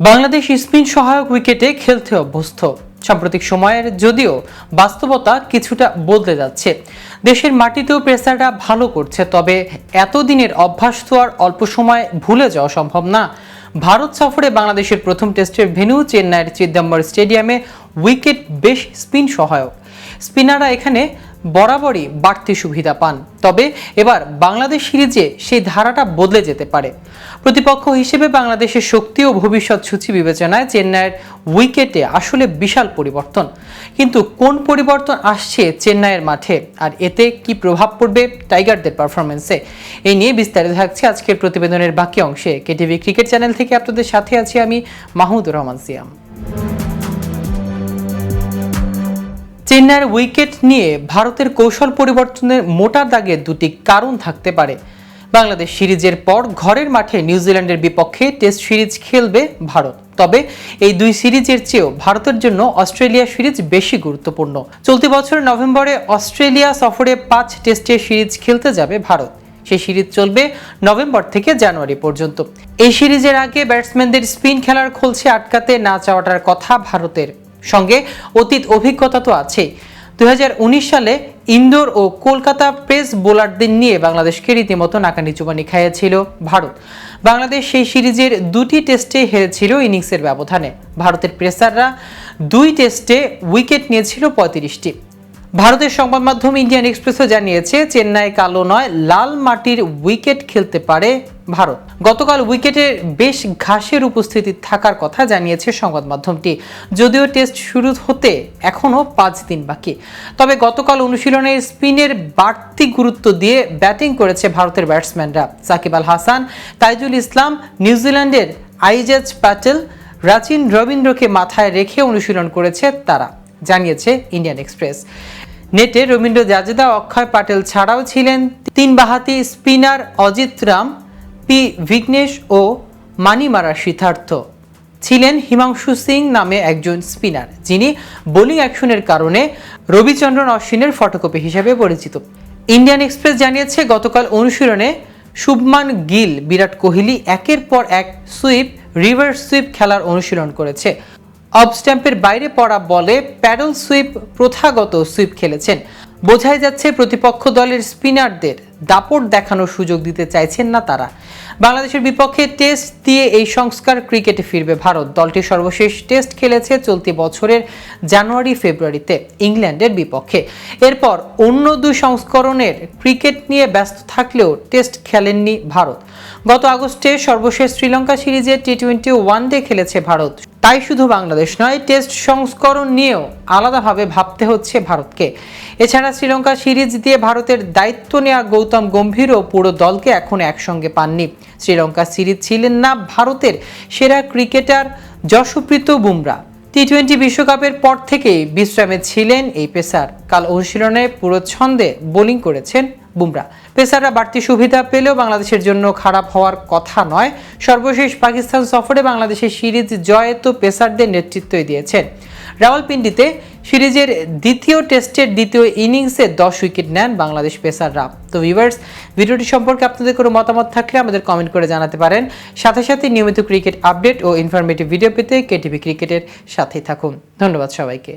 Bangladesh spin সহায়ক উইকেটে খেলতে অভ্যস্ত। সাম্প্রতিক সময়ের যদিও বাস্তবতা কিছুটা বদলে যাচ্ছে। দেশের মাটিতেও প্রেসাররা ভালো করছে, তবে এতদিনের অভ্যাস তো আর অল্প সময় ভুলে যাওয়া সম্ভব না। ভারত সফরে বাংলাদেশের প্রথম টেস্টের ভেন্যু চেন্নাইয়ের চিদম্বর স্টেডিয়ামে উইকেট বেশ স্পিন সহায়ক। স্পিনাররা এখানে বরাবরই বাড়তি সুবিধা পান। তবে এবার বাংলাদেশ সিরিজে সেই ধারাটা বদলে যেতে পারে। প্রতিপক্ষ হিসেবে বাংলাদেশের শক্তি ও ভবিষ্যৎ সূচি বিবেচনায় চেন্নাইয়ের উইকেটে আসলে বিশাল পরিবর্তন। কিন্তু কোন পরিবর্তন আসছে চেন্নাইয়ের মাঠে? আর এতে কি প্রভাব পড়বে টাইগারদের পারফরমেন্সে এই নিয়ে বিস্তারিত থাকছে আজকের প্রতিবেদনের বাকি অংশে। কেটিভি ক্রিকেট চ্যানেল থেকে আপনাদের সাথে আছি আমি মাহমুদুর রহমান সিয়াম। চেন্নাইয়ের উইকেট নিয়ে ভারতের কৌশল পরিবর্তনের মোটা দাগে দুটি কারণ থাকতে পারে। বাংলাদেশ সিরিজের পর ঘরের মাঠে নিউজিল্যান্ডের বিপক্ষে টেস্ট সিরিজ খেলবে ভারত। তবে এই দুই সিরিজের চেয়েও ভারতের জন্য অস্ট্রেলিয়া সিরিজ বেশি গুরুত্বপূর্ণ। চলতি বছর নভেম্বরে অস্ট্রেলিয়া সফরে পাঁচ টেস্টের সিরিজ খেলতে যাবে ভারত। সেই সিরিজ চলবে নভেম্বর থেকে জানুয়ারি পর্যন্ত। এই সিরিজের আগে ব্যাটসম্যানদের স্পিন খেলার খোলসে আটকাতে না চাওয়াটার কথা ভারতের। সঙ্গে অতীত অভিজ্ঞতা তো আছেই দুই হাজার উনিশ সালে ইন্দোর ও কলকাতা পেস বোলারদের নিয়ে বাংলাদেশকে রীতিমতো নাকানি চুবানি খাইয়েছিল ভারত। বাংলাদেশ সেই সিরিজের দুটি টেস্টে হেরেছিল ইনিংসের ব্যবধানে। ভারতের প্রেসাররা দুই টেস্টে উইকেট নিয়েছিল পঁয়ত্রিশটি। ভারতের সংবাদ মাধ্যম ইন্ডিয়ান এক্সপ্রেসও জানিয়েছে, চেন্নাই কালো নয়, লাল মাটির উইকেট খেলতে পারে ভারত। গতকাল উইকেটে বেশ ঘাসের উপস্থিতি থাকার কথা জানিয়েছে সংবাদ মাধ্যমটি। যদিও টেস্ট শুরু হতে এখনও পাঁচ দিন বাকি। তবে গতকাল অনুশীলনে স্পিনের বাড়তি গুরুত্ব দিয়ে ব্যাটিং করেছে ভারতের ব্যাটসম্যানরা। সাকিব আল হাসান, তাইজুল ইসলাম, নিউজিল্যান্ডের আইজাজ প্যাটেল, রাচিন রবীন্দ্রকে মাথায় রেখে অনুশীলন করেছে তারা, জানিয়েছে ইন্ডিয়ান এক্সপ্রেস। নেটে রবীন্দ্র জাজেদা, অক্ষয় পাটেল ছাড়াও ছিলেন তিন বাহাতি স্পিনার অজিত রাম, পি ভিঘ্নেশ ও মানিমারা সিদ্ধার্থ। ছিলেন হিমাংশু সিং নামে একজন স্পিনার, যিনি বোলিং অ্যাকশনের কারণে রবিচন্দ্রন অশ্বিনের ফটোকপি হিসেবে পরিচিত। ইন্ডিয়ান এক্সপ্রেস জানিয়েছে, গতকাল অনুশীলনে শুভমান গিল, বিরাট কোহলি একের পর এক সুইপ, রিভার্স সুইপ খেলার অনুশীলন করেছে। অফ স্ট্যাম্পের বাইরে পড়া বলে প্যাডল সুইপ প্রথাগত সুইপ খেলেছেন। বোঝাই যাচ্ছে প্রতিপক্ষ দলের স্পিনারদের দাপট দেখানোর সুযোগ দিতে চাইছেন না তারা। বাংলাদেশের বিপক্ষে টেস্ট দিয়ে এই সংস্কার ক্রিকেটে ফিরবে ভারত। দলটি সর্বশেষ টেস্ট খেলেছে চলতি বছরের জানুয়ারি ফেব্রুয়ারিতে ইংল্যান্ডের বিপক্ষে। এরপর অন্য দুই সংস্করণের ক্রিকেট নিয়ে ব্যস্ত থাকলেও টেস্ট খেলেননি ভারত। গত আগস্টে সর্বশেষ শ্রীলঙ্কা সিরিজে টি টোয়েন্টি ওয়ান ডে খেলেছে ভারত। তাই শুধু বাংলাদেশ নয়, টেস্ট সংস্করণ নিয়েও আলাদাভাবে ভাবতে হচ্ছে ভারতকে। এছাড়া শ্রীলঙ্কা সিরিজ দিয়ে ভারতের দায়িত্ব নেওয়া গৌতম গম্ভীরও পুরো দলকে এখন একসঙ্গে পাননি। শ্রীলঙ্কা সিরিজ ছিলেন না ভারতের সেরা cricketer Jasprit Bumrah. T twenty বিশ্বকাপের পর থেকেই বিশ্রামে ছিলেন এই পেসার। কাল অনুশীলনে পুরো ছন্দে বোলিং করেছেন বুমরা। পেসাররা বাড়তি সুবিধা পেলেও বাংলাদেশের জন্য খারাপ হওয়ার কথা নয়। সর্বশেষ পাকিস্তান সফরে বাংলাদেশের সিরিজ জয়ে তো পেসারদের নেতৃত্বই দিয়েছেন। রাওয়ালপিন্ডিতে সিরিজের দ্বিতীয় টেস্টের দ্বিতীয় ইনিংসে দশ উইকেট নেন বাংলাদেশ পেসাররা। তো ভিভার্স ভিডিওটি সম্পর্কে আপনাদের কোনো মতামত থাকলে আমাদের কমেন্ট করে জানাতে পারেন। সাথে সাথে নিয়মিত ক্রিকেট আপডেট ও ইনফরমেটিভ ভিডিও পেতে কেটিভি ক্রিকেটের সাথেই থাকুন। ধন্যবাদ সবাইকে।